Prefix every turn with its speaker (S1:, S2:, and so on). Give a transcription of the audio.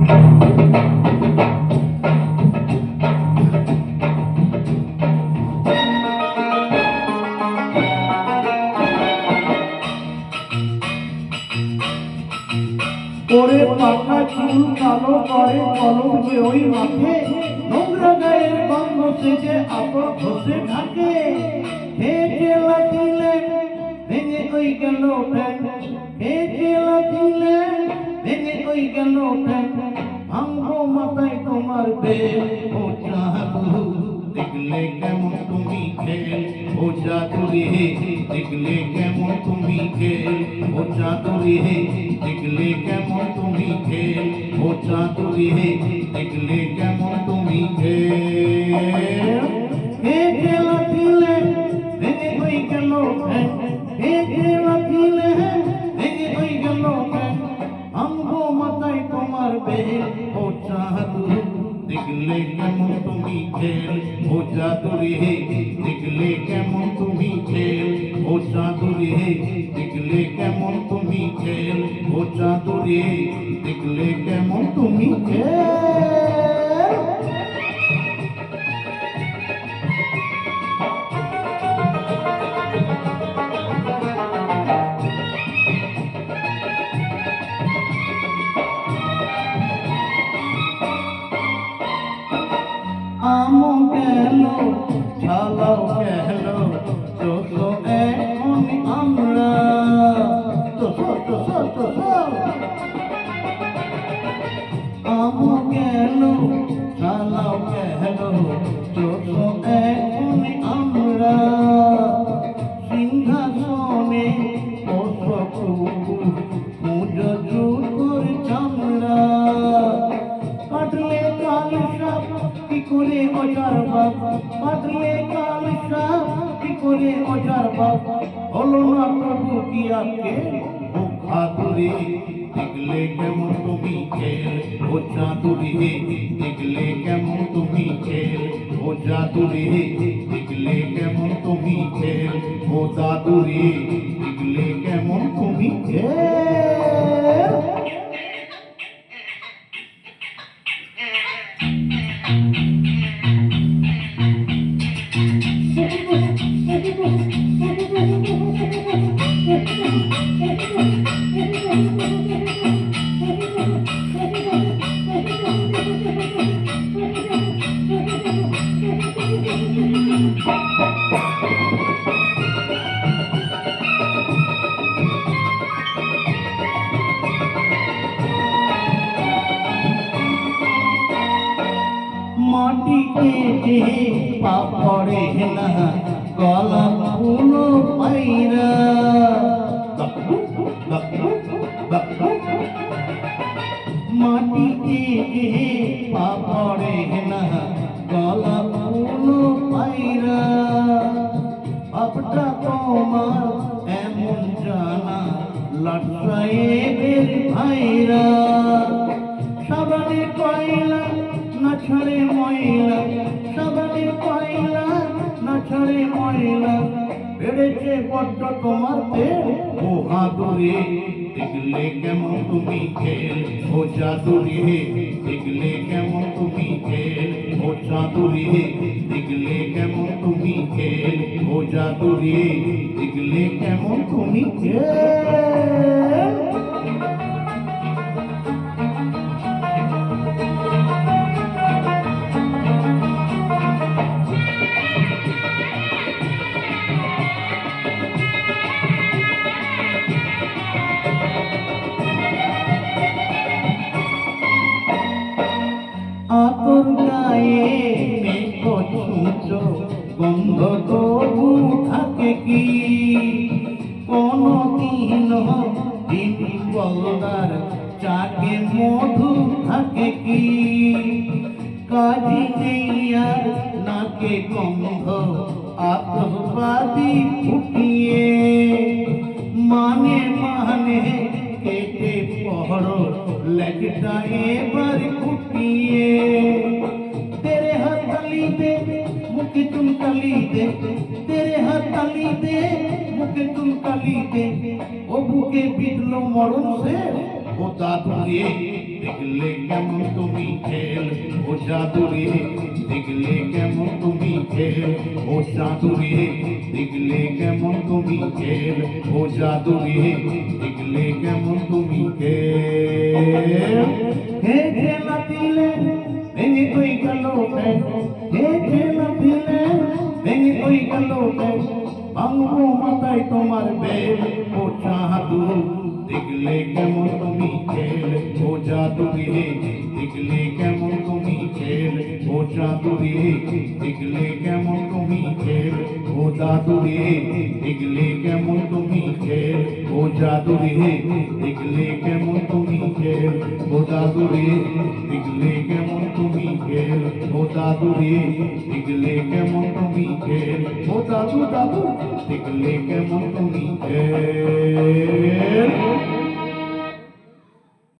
S1: ওরে পাকা চুল কালো করে কলম যে ওই মাঠে। নোংরা গায়ের গন্ধ থেকে আপর ঘষে থাকে। হেঁটে লাগিলে ভেঙে ওই গেল ফ্যান। হেঁটে লাগিলে ভেঙে ওই গেল ফ্যান। ভাঙবো মাথায় তোমার বেল ও চাহাবু দেখলে কেমন তুমি খেল? ও চাতুরি হে দেখলে কেমন তুমি খেল? ও চাতুরি হে দেখলে কেমন তুমি খেল? ও চাতুরি হে দেখলে কেমন তুমি খেল? হে খেলা তুমি খেল ও চাতুরি হে দেখলে কেমন তুমি খেল ও চাতুরি কি করে অজার বাপ? কাটলে কাল সাপ কি করে অজার বাপ? হলো না তবু কি আজকে ও খাতুরে দেখলে কেমন তুমি খেল? ও চাতুরি দেখলে কেমন তুমি খেল? ও চাতুরি দেখলে কেমন তুমি খেল? ও দাদুরি দেখলে কেমন তুমি খেল? যে পাপড়ে না কলম পুনো পাইরা ময়লা সবারে কয়লা না ছড়ে ময়লা বেড়েছে বড্ড তোমার পেট ও হাতুরে দেখলে কেমন তুমি খেল। ও চাতুরি দেখলে কেমন তুমি খেল। ও চাতুরি দেখলে কেমন তুমি খেল। ও চাতুরি দেখলে কেমন তুমি খেল। ছুঁচো গন্ধ তবু থাকে কি? কোন দিন দিন বলদার চাকে মধু থাকে কি? কাজী নেই আর নাকে গন্ধ আতসবাদী ফুটিয়ে। মানে মানে কেটে পহড় লেগটা এবার ফুটিয়ে। कली दे तेरे हाथ तली दे मुके तुम कली दे ও বুকে বিঁধলো মরণ সে ও দাদু রে দেখলে কেমন তুমি খেল ও জাদুরে দেখলে কেমন তুমি খেল ও জাদুরে দেখলে কেমন তুমি খেল ও জাদুরে দেখলে কেমন তুমি খেল হে খেলা ভাঙবো মাথায় তোমার বেল ও জাদু দেখলে কেমন তুমি খেল ও জাদু রে দেখলে কেমন তুমি খেল ও জাদু রে দেখলে কেমন তুমি খেল ও জাদু রে দেখলে কেমন তুমি খেল ও জাদুরে দেখলে কেমন তুমি খেল ও জাদু রে দেখলে কেমন তুমি খেল ও জাদু রে দেখলে কেমন তুমি খেল ও দাদু দাদু দেখলে কেমন তুমি খেল